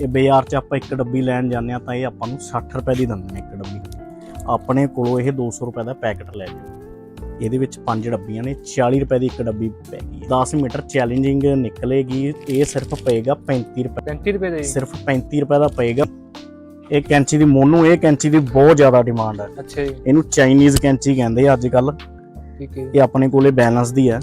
ਇਹ ਬਾਜ਼ਾਰ 'ਚ ਆਪਾਂ ਇੱਕ ਡੱਬੀ ਲੈਣ ਜਾਂਦੇ ਆ ਤਾਂ ਇਹ ਆਪਾਂ ਨੂੰ 60 ਰੁਪਏ ਦੀ ਦਿੰਦੇ ਨੇ ਇੱਕ ਡੱਬੀ। ਆਪਣੇ ਕੋਲੋਂ ਇਹ 200 ਰੁਪਏ ਦਾ ਪੈਕਟ ਲੈ ਜਾਓ ਇਹਦੇ ਵਿੱਚ ਪੰਜ ਡੱਬੀਆਂ ਨੇ 40 ਰੁਪਏ ਦੀ ਇੱਕ ਡੱਬੀ ਪੈ ਗਈ 10 ਮੀਟਰ ਚੈਲੰਜਿੰਗ ਨਿਕਲੇਗੀ ਇਹ ਸਿਰਫ ਪਏਗਾ 35 ਰੁਪਏ। 35 ਰੁਪਏ ਦਾ ਸਿਰਫ 35 ਰੁਪਏ ਦਾ ਪਏਗਾ। ਇਹ ਕੈਂਚੀ ਦੀ ਮੋਨੂ ਇਹ ਕੈਂਚੀ ਦੀ ਬਹੁਤ ਜ਼ਿਆਦਾ ਡਿਮਾਂਡ ਹੈ। ਅੱਛਾ ਜੀ। ਇਹਨੂੰ ਚਾਈਨੀਜ਼ ਕੈਂਚੀ ਕਹਿੰਦੇ ਆ ਅੱਜ ਕੱਲ ਠੀਕ ਹੈ ਇਹ ਆਪਣੇ ਕੋਲੇ ਬੈਲੈਂਸ ਦੀ ਹੈ।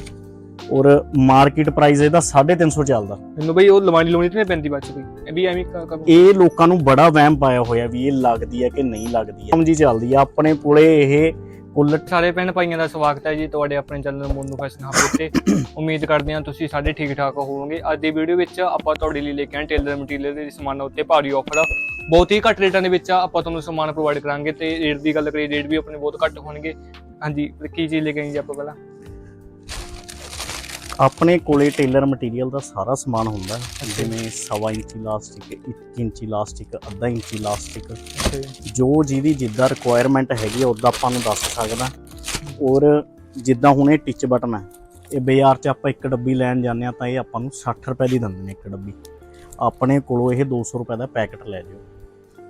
ਔਰ ਮਾਰਕੀਟ ਪ੍ਰਾਈਸ ਇਹਦਾ 350 ਚੱਲਦਾ। ਮੈਨੂੰ ਬਈ ਉਹ ਲਵਾਣੀ ਲਾਉਣੀ ਤੇ ਨਹੀਂ ਪੈਂਦੀ ਬਾਅਦ ਚ ਕੋਈ ਵੀ ਐਵੇਂ ਇਹ ਲੋਕਾਂ ਨੂੰ ਬੜਾ ਵਹਿਮ ਪਾਇਆ ਹੋਇਆ ਵੀ ਇਹ ਲੱਗਦੀ ਹੈ ਕਿ ਨਹੀਂ ਲੱਗਦੀ ਹੈ। ਸਮਝੀ ਚੱਲਦੀ ਆ ਆਪਣੇ ਕੋਲੇ ਇਹ ਕੁੱਲ ਸਾਰੇ ਭੈਣ ਭਾਈਆਂ ਦਾ ਸਵਾਗਤ ਹੈ ਜੀ ਤੁਹਾਡੇ ਆਪਣੇ ਚੈਨਲ ਮੋਨੂ ਫੈਸ਼ਨ ਹਬ ਤੇ ਉਮੀਦ ਕਰਦੇ ਹਾਂ ਤੁਸੀਂ ਸਾਡੇ ਠੀਕ ਠਾਕ ਹੋਵੋਗੇ। ਅੱਜ ਦੀ ਵੀਡੀਓ ਵਿੱਚ ਆਪਾਂ ਤੁਹਾਡੇ ਲਈ ਲੈ ਕੇ ਆਏ ਟੇਲਰ ਮਟੀਰੀਅਲ ਦੇ ਸਮਾਨਾਂ ਉੱਤੇ ਭਾਰੀ ਆਫਰ ਬਹੁਤ ਹੀ ਘੱਟ ਰੇਟਾਂ ਦੇ ਵਿੱਚ ਆਪਾਂ ਤੁਹਾਨੂੰ ਸਮਾਨ ਪ੍ਰੋਵਾਈਡ ਕਰਾਂਗੇ ਤੇ ਰੇਟ ਦੀ ਗੱਲ ਕਰੀਏ ਰੇਟ ਵੀ ਆਪਣੇ ਬਹੁਤ ਘੱਟ ਹੋਣਗੇ। ਹਾਂਜੀ ਕੀ ਚੀਜ਼ ਲੈ ਕੇ ਆਏ ਜੀ ਆਪਾਂ ਪਹਿਲਾਂ? ਆਪਣੇ ਕੋਲੇ ਟੇਲਰ ਮਟੀਰੀਅਲ ਦਾ ਸਾਰਾ ਸਮਾਨ ਹੁੰਦਾ ਹੈ। ਜਿਵੇਂ ਸਵਾ ਇੰਚੀ ਲਾਸਟਿਕ 1 ਇੰਚੀ ਲਾਸਟਿਕ ਅੱਧਾ ਇੰਚੀ ਲਾਸਟਿਕ। ਅੱਛਾ ਜੀ। ਜਿਹਦੀ ਜਿੱਦਾਂ ਰਿਕੁਆਇਰਮੈਂਟ ਹੈਗੀ ਉਦਾਂ ਆਪਾਂ ਨੂੰ ਦੱਸ ਸਕਦਾ। ਔਰ ਜਿੱਦਾਂ ਹੁਣ ਇਹ ਟਿਚ ਬਟਨ ਹੈ ਇਹ ਬਾਜ਼ਾਰ 'ਚ ਆਪਾਂ ਇੱਕ ਡੱਬੀ ਲੈਣ ਜਾਂਦੇ ਆ ਤਾਂ ਇਹ ਆਪਾਂ ਨੂੰ 60 ਰੁਪਏ ਦੀ ਦਿੰਦੇ ਨੇ ਇੱਕ ਡੱਬੀ। ਆਪਣੇ ਕੋਲੋਂ ਇਹ 200 ਰੁਪਏ ਦਾ ਪੈਕਟ ਲੈ ਜਾਓ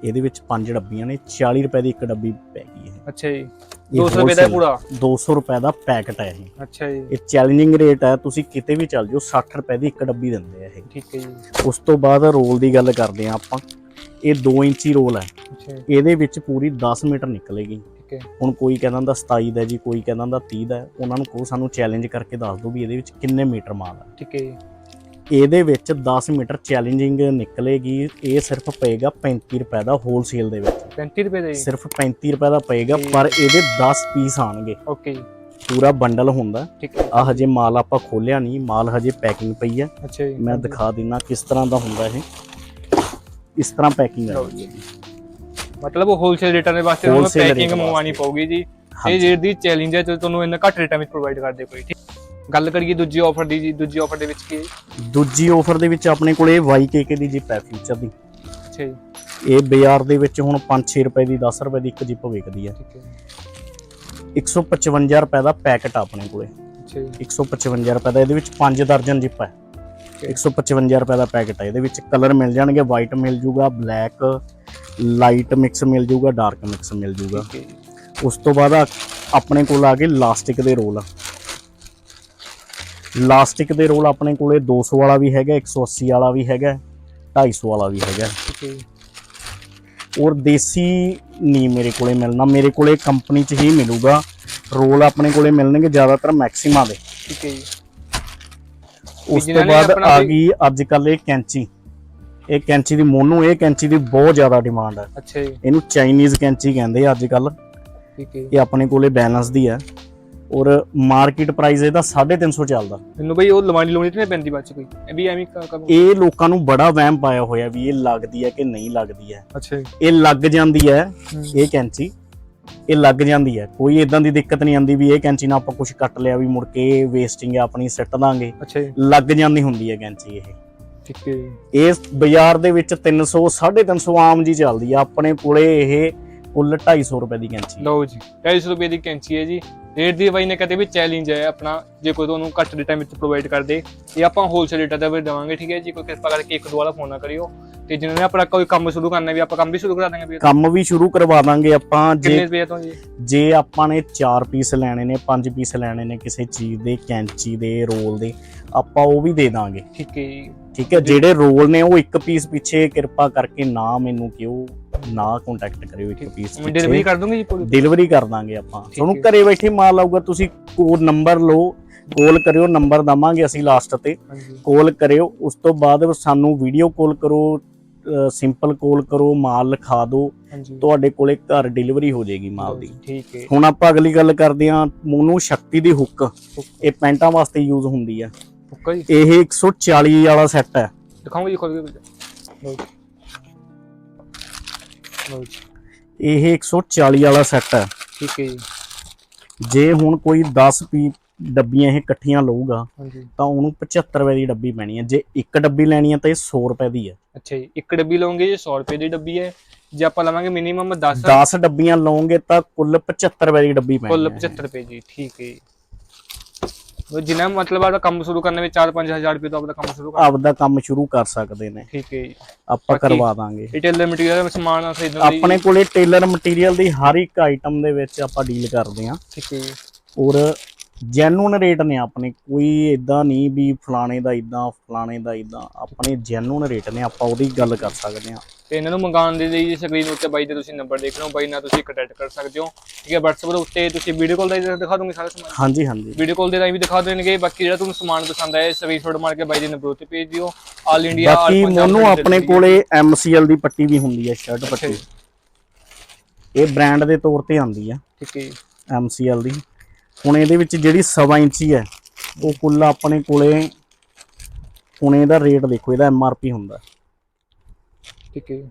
ਇਹਦੇ ਵਿੱਚ ਪੰਜ ਡੱਬੀਆਂ ਨੇ 40 ਰੁਪਏ ਦੀ ਇੱਕ ਡੱਬੀ ਪੈ ਗਈ ਹੈ। ਅੱਛਾ ਜੀ। 200 ਰੁਪਏ ਦਾ ਪੂਰਾ? 200 ਰੁਪਏ ਦਾ ਪੈਕਟ ਹੈ ਇਹ। ਅੱਛਾ ਜੀ। ਇਹ ਚੈਲੰਜਿੰਗ ਰੇਟ ਹੈ ਤੁਸੀਂ ਕਿਤੇ ਵੀ ਚੱਲ ਜਾਓ 60 ਰੁਪਏ ਦੀ ਇੱਕ ਡੱਬੀ ਦਿੰਦੇ ਆ ਇਹ। ਠੀਕ ਹੈ ਜੀ। ਉਸ ਤੋਂ ਬਾਅਦ ਰੋਲ ਦੀ ਗੱਲ ਕਰਦੇ ਆ ਆਪਾਂ। ਇਹ 2 ਇੰਚੀ ਰੋਲ ਹੈ। ਇਹਦੇ ਵਿੱਚ ਪੂਰੀ 10 ਮੀਟਰ ਨਿਕਲੇਗੀ। ਠੀਕ ਹੈ। ਹੁਣ ਕੋਈ ਕਹਿੰਦਾ ਹੁੰਦਾ 27 ਦਾ ਜੀ ਕੋਈ ਕਹਿੰਦਾ ਹੁੰਦਾ 30 ਦਾ। ਉਹਨਾਂ ਨੂੰ ਕਹੋ ਸਾਨੂੰ ਚੈਲੰਜ ਕਰਕੇ ਦੱਸ ਦਿਓ ਵੀ ਇਹਦੇ ਵਿੱਚ ਕਿੰਨੇ ਮੀਟਰ ਮਾਲ ਹੈ। ਠੀਕ ਹੈ ਜੀ। ਇਹਦੇ ਵਿੱਚ 10 ਮੀਟਰ ਚੈਲੰਜਿੰਗ ਨਿਕਲੇਗੀ ਇਹ ਸਿਰਫ ਪਏਗਾ 35 ਰੁਪਏ ਦਾ ਹੋਲਸੇਲ ਦੇ ਵਿੱਚ। 35 ਰੁਪਏ ਦਾ ਜੀ? ਸਿਰਫ 35 ਰੁਪਏ ਦਾ ਪਏਗਾ। ਪਰ ਇਹਦੇ 10 ਪੀਸ ਆਣਗੇ ਓਕੇ ਜੀ। ਪੂਰਾ ਬੰਡਲ ਹੁੰਦਾ। ਆ ਹਜੇ ਮਾਲ ਆਪਾਂ ਖੋਲਿਆ ਨਹੀਂ ਮਾਲ ਹਜੇ ਪੈਕਿੰਗ ਪਈ ਹੈ। ਅੱਛਾ ਜੀ। ਮੈਂ ਦਿਖਾ ਦਿੰਨਾ ਕਿਸ ਤਰ੍ਹਾਂ ਦਾ ਹੁੰਦਾ ਇਹ। ਇਸ ਤਰ੍ਹਾਂ ਪੈਕਿੰਗ ਹੈ। ਮਤਲਬ ਉਹ ਹੋਲਸੇਲ ਰੇਟਾਂ ਦੇ ਵਾਸਤੇ ਤੁਹਾਨੂੰ ਪੈਕਿੰਗ ਵਾਸਤੇ। ਪਊਗੀ ਜੀ। ਇਹ ਦੀ ਚੈਲੰਜ ਹੈ ਤੇ ਤੁਹਾਨੂੰ ਇੰਨਾ ਘੱਟ ਰੇਟਾਂ ਵਿੱਚ ਪ੍ਰੋਵਾਈਡ ਕਰਦੇ ਕੋਈ ਗੱਲ ਕਰੀਏ ਦੂਜੀ ਆਫਰ ਦੀ ਜੀ ਦੂਜੀ ਆਫਰ ਦੇ ਵਿੱਚ ਕੀ ਹੈ? ਦੂਜੀ ਆਫਰ ਦੇ ਵਿੱਚ ਆਪਣੇ ਕੋਲੇ YKK ਦੀ ਜਿਪ ਹੈ ਫਿਊਚਰ ਦੀ। ਅੱਛਾ ਜੀ। ਇਹ ਬਾਜ਼ਾਰ ਦੇ ਵਿੱਚ ਹੁਣ 5-6 ਰੁਪਏ ਦੀ 10 ਰੁਪਏ ਦੀ ਇੱਕ ਜਿਪ ਵਿਕਦੀ ਹੈ। ਠੀਕ ਹੈ 155 ਰੁਪਏ ਦਾ ਪੈਕਟ ਆ ਆਪਣੇ ਕੋਲੇ। ਅੱਛਾ ਜੀ। 155 ਰੁਪਏ ਦਾ ਇਹਦੇ ਵਿੱਚ 5 ਦਰਜਨ ਜਿਪ ਹੈ। 155 ਰੁਪਏ ਦਾ ਪੈਕਟ ਹੈ। ਇਹਦੇ ਵਿੱਚ ਕਲਰ ਮਿਲ ਜਾਣਗੇ ਵਾਈਟ ਮਿਲ ਜੂਗਾ ਬਲੈਕ ਲਾਈਟ ਮਿਕਸ ਮਿਲ ਜੂਗਾ ਡਾਰਕ ਮਿਕਸ ਮਿਲ ਜੂਗਾ। ਉਸ ਤੋਂ ਬਾਅਦ ਆਪਣੇ ਕੋਲ ਆ ਗਏ ਲਾਸਟਿਕ ਦੇ ਰੋਲ। ਲਾਸਟਿਕ ਦੇ ਰੋਲ ਆਪਣੇ ਕੋਲੇ 200 ਵਾਲਾ ਵੀ ਹੈਗਾ 180 ਵਾਲਾ ਵੀ ਹੈਗਾ 250 ਵਾਲਾ ਵੀ ਹੈਗਾ। ਔਰ ਦੇਸੀ ਨਹੀਂ ਮੇਰੇ ਕੋਲੇ ਮਿਲਣਾ ਮੇਰੇ ਕੋਲੇ ਕੰਪਨੀ 'ਚ ਹੀ ਮਿਲੂਗਾ। ਰੋਲ ਆਪਣੇ ਕੋਲੇ ਮਿਲਣਗੇ ਜ਼ਿਆਦਾਤਰ ਮੈਕਸਿਮਾ ਦੇ। ਠੀਕ ਹੈ ਜੀ। ਉਸ ਤੋਂ ਬਾਅਦ ਆ ਗਈ ਅੱਜ ਕੱਲ ਇਹ ਕੈਂਚੀ। ਇਹ ਕੈਂਚੀ ਦੀ ਮੋਨੂ ਇਹ ਕੈਂਚੀ ਦੀ ਬਹੁਤ ਜ਼ਿਆਦਾ ਡਿਮਾਂਡ ਹੈ। ਅੱਛਾ ਜੀ। ਇਹਨੂੰ ਚਾਈਨੀਜ਼ ਕੈਂਚੀ ਕਹਿੰਦੇ ਆ ਅੱਜ ਕੱਲ ਠੀਕ ਹੈ। ਇਹ ਆਪਣੇ ਕੋਲੇ ਬੈਲੈਂਸ ਦੀ ਹੈ। ਔਰ ਮਾਰਕੀਟ ਪ੍ਰਾਈਸ ਇਹਦਾ 350 ਚੱਲਦਾ। ਮੈਨੂੰ ਬਈ ਉਹ ਲਵਾਣੀ ਲਾਉਣੀ ਤੇ ਨਹੀਂ ਪੈਂਦੀ ਬਾਅਦ ਚ ਕੋਈ। ਇਹ ਵੀ ਐਵੇਂ ਇਹ ਲੋਕਾਂ ਨੂੰ ਬੜਾ ਵਹਿਮ ਪਾਇਆ ਹੋਇਆ ਵੀ ਇਹ ਲੱਗਦੀ ਹੈ ਕਿ ਨਹੀਂ ਲੱਗਦੀ ਹੈ। ਅੱਛਾ ਇਹ ਲੱਗ ਜਾਂਦੀ ਹੈ। ਇਹ ਕੈਂਚੀ ਇਹ ਲੱਗ ਜਾਂਦੀ ਹੈ। ਕੋਈ ਇਦਾਂ ਦੀ ਦਿੱਕਤ ਨਹੀਂ ਆਂਦੀ ਵੀ ਇਹ ਕੈਂਚੀ ਨਾਲ ਆਪਾਂ ਕੁਝ ਕੱਟ ਲਿਆ ਵੀ ਮੁੜ ਕੇ ਵੇਸਟਿੰਗ ਆਪਣੀ ਸਿੱਟ ਦਾਂਗੇ। ਲੱਗ ਜਾਂਦੀ ਹੁੰਦੀ ਹੈ ਕੈਂਚੀ ਇਹ। ਠੀਕ ਹੈ। ਇਸ ਬਾਜ਼ਾਰ ਦੇ ਵਿੱਚ 300 350 ਆਮ ਜੀ ਚੱਲਦੀ ਆ ਆਪਣੇ ਕੋਲੇ ਇਹ ਕੁੱਲ 250 ਰੁਪਏ ਦੀ ਕੈਂਚੀ। ਲਓ ਜੀ 250 ਰੁਪਏ ਦੀ ਕੈਂਚੀ ਹੈ ਜੀ। ਰੇਟ ਦੀ ਬਾਈ ਨੇ ਕਹਤੇ ਵੀ ਚੈਲੰਜ ਹੈ ਆਪਣਾ ਜੇ ਕੋਈ ਤੁਹਾਨੂੰ ਘੱਟ ਰੇਟਾਂ ਵਿੱਚ ਪ੍ਰੋਵਾਈਡ ਕਰਦੇ ਇਹ ਆਪਾਂ ਹੋਲਸੇਲ ਰੇਟਾਂ ਤੇ ਵੀ ਦੇਵਾਂਗੇ ਠੀਕ ਹੈ ਜੀ? ਕੋਈ ਕਿਰਪਾ ਕਰਕੇ ਇੱਕ ਦੋ ਵਾਲਾ ਫੋਨ ਨਾ ਕਰਿਓ। ਤੇ ਜਿਹਨਾਂ ਨੇ ਆਪਣਾ ਕੋਈ ਕੰਮ ਸ਼ੁਰੂ ਕਰਨਾ ਵੀ ਆਪਾਂ ਕੰਮ ਵੀ ਸ਼ੁਰੂ ਕਰਾ ਦਾਂਗੇ ਵੀ ਕੰਮ ਵੀ ਸ਼ੁਰੂ ਕਰਵਾ ਦਾਂਗੇ ਆਪਾਂ ਕਿੰਨੇ ਜੇ ਰੁਪਏ ਤੋਂ ਜੀ? ਜੇ ਆਪਾਂ ਨੇ 4 ਪੀਸ ਲੈਣੇ ਨੇ 5 ਪੀਸ ਲੈਣੇ ਨੇ ਕਿਸੇ ਚੀਜ਼ ਦੇ ਕੈਂਚੀ ਦੇ ਰੋਲ ਦੇ ਆਪਾਂ ਉਹ ਵੀ ਦੇ ਦਾਂਗੇ। ਠੀਕ ਹੈ ਜੀ। ਠੀਕ ਹੈ ਜਿਹੜੇ ਰੋਲ ਨੇ ਉਹ ਇੱਕ ਪੀਸ ਪਿੱਛੇ ਕਿਰਪਾ ਕਰਕੇ ਨਾ ਮੈਨੂੰ ਕਿਉਂ ਨਾ ਕੰਟੈਕਟ ਕਰਿਓ ਇੱਕ ਪੀਸ ਡਿਲੀਵਰੀ ਕਰ ਦੂੰਗੀ ਜੀ ਪੂਰੀ? ਡਿਲੀਵਰੀ ਕਰ ਦਾਂਗੇ ਆਪਾਂ। ਤੁਹਾਨੂੰ। ਘਰੇ ਬੈਠੇ ਮਾਲ ਆਊਗਾ ਤੁਸੀਂ ਕੋਡ ਨੰਬਰ ਲਓ ਕਾਲ ਕਰਿਓ ਨੰਬਰ ਦਵਾਂਗੇ ਅਸੀਂ ਲਾਸਟ ਤੇ। ਕਾਲ ਕਰਿਓ ਉਸ ਤੋਂ ਬਾਅਦ ਸਾਨੂੰ ਵੀਡੀਓ ਕਾਲ ਕਰੋ ਸਿੰਪਲ ਕਾਲ ਕਰੋ ਮਾਲ ਲਿਖਾ ਦਿਓ। ਤੁਹਾਡੇ ਕੋਲੇ ਘਰ ਡਿਲੀਵਰੀ ਹੋ ਜਾਏਗੀ ਮਾਲ ਦੀ। ਠੀਕ ਹੈ। ਹੁਣ ਆਪਾਂ ਅਗਲੀ ਗੱਲ ਕਰਦੇ ਹਾਂ ਮੋਨੂ ਸ਼ਕਤੀ ਦੀ ਹੁੱਕ ਇਹ ਪੈਂਟਾਂ ਵਾਸਤੇ ਯੂਜ਼ ਹੁੰਦੀ ਜੀ। ਇਹ 140 ਵਾਲਾ ਸੈੱਟ ਹੈ। ਦਿਖਾਉਂਗਾ ਜੀ ਖੋਲ ਕੇ। ਲਓ ਜੀ। ਇਹ 140 ਵਾਲਾ ਸੈੱਟ ਹੈ। ਠੀਕ ਹੈ ਜੀ। ਜੇ ਹੁਣ ਕੋਈ 10 ਪੀ ਡੱਬੀਆਂ ਇਹ ਇਕੱਠੀਆਂ ਲਊਗਾ ਤਾਂ ਉਹਨੂੰ 75 ਰੁਪਏ ਦੀ ਡੱਬੀ ਪੈਣੀ ਹੈ। ਜੇ ਇੱਕ ਡੱਬੀ ਲੈਣੀ ਹੈ ਤਾਂ ਇਹ 100 ਰੁਪਏ ਦੀ ਹੈ। ਅੱਛਾ ਜੀ ਇੱਕ ਡੱਬੀ ਲਓਗੇ ਜੀ 100 ਰੁਪਏ ਦੀ ਡੱਬੀ ਹੈ? ਜੇ ਆਪਾਂ ਲਵਾਂਗੇ ਮਿਨੀਮਮ 10 10 ਡੱਬੀਆਂ ਲਓਗੇ ਤਾਂ ਕੁੱਲ 75 ਰੁਪਏ ਦੀ ਡੱਬੀ ਪੈਣੀ ਕੁੱਲ ਹੈ 75 ਰੁਪਏ ਜੀ ਠੀਕ ਹੈ ਜੀ। ਜਿਨ੍ਹਾਂ ਮਤਲਬ ਆਪਦਾ ਕੰਮ ਸ਼ੁਰੂ ਕਰਨ ਵਿੱਚ 4-5000 ਰੁਪਏ ਤੋਂ ਆਪਦਾ ਕੰਮ ਸ਼ੁਰੂ ਕਰ ਆਪਦਾ ਕੰਮ ਸ਼ੁਰੂ ਕਰ ਸਕਦੇ ਨੇ। ਠੀਕ ਹੈ ਜੀ। ਆਪਾਂ ਕਰਵਾ ਦਾਂਗੇ। ਟੇਲਰ ਮਟੀਰੀਅਲ ਦਾ ਸਮਾਨ ਲਈ ਆਪਣੇ ਕੋਲੇ ਟੇਲਰ ਮਟੀਰੀਅਲ ਦੀ ਹਰ ਇੱਕ ਆਈਟਮ ਦੇ ਵਿੱਚ ਆਪਾਂ ਡੀਲ ਕਰਦੇ ਹਾਂ। ਠੀਕ ਹੈ ਜੀ। ਔਰ ਜੈਨੂਨ ਰੇਟ ਨੇ ਆਪਣੇ ਕੋਈ ਇਦਾਂ ਨਹੀਂ ਵੀ ਫਲਾਣੇ ਦਾ ਇਦਾਂ ਫਲਾਣੇ ਦਾ ਇਦਾਂ ਆਪਣੇ ਜੈਨੂਨ ਰੇਟ ਨੇ ਆਪਾਂ ਉਹਦੀ ਗੱਲ ਕਰ ਸਕਦੇ ਹਾਂ। ਤੇ ਇਹਨਾਂ ਨੂੰ ਮੰਗਾਉਣ ਦੇ ਲਈ ਸਕਰੀਨ ਉੱਤੇ ਬਾਈ ਦੇ ਤੁਸੀਂ ਨੰਬਰ ਦੇਖ ਰਹੇ ਹੋ ਬਾਈ ਨਾਲ ਤੁਸੀਂ ਕੰਟੈਕਟ ਕਰ ਸਕਦੇ ਹੋ। ਠੀਕ ਹੈ WhatsApp ਦੇ ਉੱਤੇ ਤੁਸੀਂ ਵੀਡੀਓ ਕਾਲ ਦਾ ਦਿਖਾ ਦੋਗੇ ਸਾਰਾ ਸਮਾਨ। ਹਾਂਜੀ ਹਾਂਜੀ। ਵੀਡੀਓ ਕਾਲ ਦੇ ਰਾਹੀਂ ਵੀ ਦਿਖਾ ਦੇਣਗੇ ਬਾਕੀ ਜਿਹੜਾ ਤੁਹਾਨੂੰ ਸਮਾਨ ਪਸੰਦ ਆਇਆ ਸਕਰੀਨਸ਼ਾਟ ਮਾਰ ਕੇ ਬਾਈ ਦੇ ਨੰਬਰ ਉੱਤੇ ਭੇਜ ਦਿਓ। ਆਲ ਇੰਡੀਆ ਬਾਕੀ ਮੋਨੂ ਆਪਣੇ ਕੋਲੇ MCL ਦੀ ਪੱਟੀ ਵੀ ਹੁੰਦੀ ਹੈ ਸ਼ਰਟ ਪੱਟੀ। ਇਹ ਬ੍ਰਾਂਡ ਦੇ ਤੌਰ ਤੇ ਆਉਂਦੀ ਆ। ਠੀਕ ਹੈ MCL ਦੀ। ਹੁਣ ਇਹਦੇ ਵਿੱਚ ਜਿਹੜੀ ਸਵਾ ਇੰਚੀ ਹੈ ਉਹ ਕੁੱਲ ਆਪਣੇ ਕੋਲੇ ਹੁਣ ਇਹਦਾ ਰੇਟ ਦੇਖੋ ਇਹਦਾ MRP ਹੁੰਦਾ। ਠੀਕ ਹੈ ਜੀ,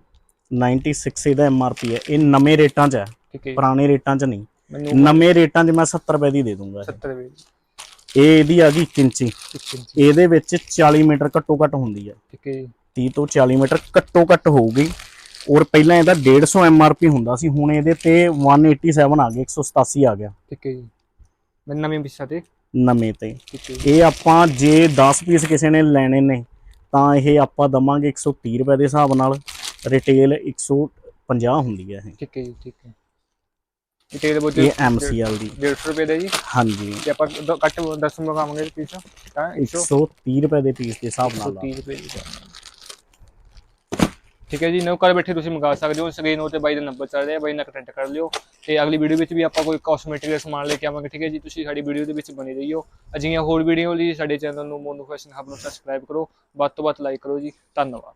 96 ਇਹਦਾ MRP ਹੈ। ਇਹ ਨਵੇਂ ਰੇਟਾਂ 'ਚ ਹੈ। ਪੁਰਾਣੇ ਰੇਟਾਂ 'ਚ ਨਹੀਂ। ਨਵੇਂ ਰੇਟਾਂ 'ਚ ਮੈਂ 70 ਰੁਪਏ ਦੀ ਦੇ ਦੂੰਗਾ ਇਹ। 70 ਰੁਪਏ ਇਹ ਇਹਦੀ ਆ ਗਈ 1 ਇੰਚੀ। ਇਹਦੇ ਵਿੱਚ 40 ਮੀਟਰ ਘੱਟੋ ਘੱਟ ਹੁੰਦੀ ਹੈ। ਠੀਕ ਹੈ ਜੀ, 30 ਤੋਂ 40 ਮੀਟਰ ਘੱਟੋ ਘੱਟ ਹੋਊਗੀ। ਔਰ ਪਹਿਲਾਂ ਇਹਦਾ 150 MRP ਹੁੰਦਾ ਸੀ ਹੁਣ ਇਹਦੇ ਤੇ 187 ਆ ਗਿਆ 187 ਆ ਗਿਆ। ਠੀਕ ਹੈ ਜੀ। ਨਵੇਂ ਪਿੱਛਾ ਤੇ ਨਵੇਂ ਤੇ। ਇਹ ਆਪਾਂ ਜੇ 10 ਪੀਸ ਕਿਸੇ ਨੇ ਲੈਣੇ ਨੇ ਤਾਂ ਇਹ ਆਪਾਂ ਦਵਾਂਗੇ 130 ਰੁਪਏ ਦੇ ਹਿਸਾਬ ਨਾਲ। ਰਿਟੇਲ 150 ਹੁੰਦੀ ਹੈ ਇਹ। ਠੀਕ ਹੈ ਜੀ ਠੀਕ ਹੈ। ਡਿਟੇਲ ਬੋਝ ਇਹ MCL ਦੀ। 150 ਰੁਪਏ ਦਾ ਜੀ। ਹਾਂਜੀ। ਜੇ ਆਪਾਂ ਘੱਟ 10 ਮੰਗਾਵਾਂਗੇ ਪੀਸ ਤਾਂ 100 130 ਰੁਪਏ ਦੇ ਪੀਸ ਦੇ ਹਿਸਾਬ ਨਾਲ ਆ। 130 ਰੁਪਏ ਦੀ। ਠੀਕ ਹੈ ਜੀ ਨੋ ਘਰ ਬੈਠੇ ਤੁਸੀਂ ਮੰਗਾ ਸਕਦੇ ਹੋ ਸਕਰੀਨ ਉੱਤੇ ਬਾਈ ਦਾ ਨੰਬਰ ਚੱਲ ਰਿਹਾ ਬਾਈ ਨਾਲ ਕੰਟੈਕਟ ਕਰ ਲਿਓ ਤੇ ਅਗਲੀ ਵੀਡੀਓ ਵਿੱਚ ਵੀ ਆਪਾਂ ਕੋਈ ਕਾਸਮੈਟਿਕ ਦਾ ਸਮਾਨ ਲੈ ਕੇ ਆਵਾਂਗੇ, ਠੀਕ ਹੈ ਜੀ, ਤੁਸੀਂ ਸਾਡੀ ਵੀਡੀਓ ਦੇ ਵਿੱਚ ਬਣੇ ਰਹੀਓ। ਅਜਿਹੀਆਂ ਹੋਰ ਵੀਡੀਓ ਲਈ ਸਾਡੇ ਚੈਨਲ ਨੂੰ ਮੋਨੂ ਫੈਸ਼ਨ ਹਬ ਨੂੰ ਸਬਸਕ੍ਰਾਈਬ ਕਰੋ, ਵੱਧ ਤੋਂ ਵੱਧ ਲਾਈਕ ਕਰੋ ਜੀ, ਧੰਨਵਾਦ।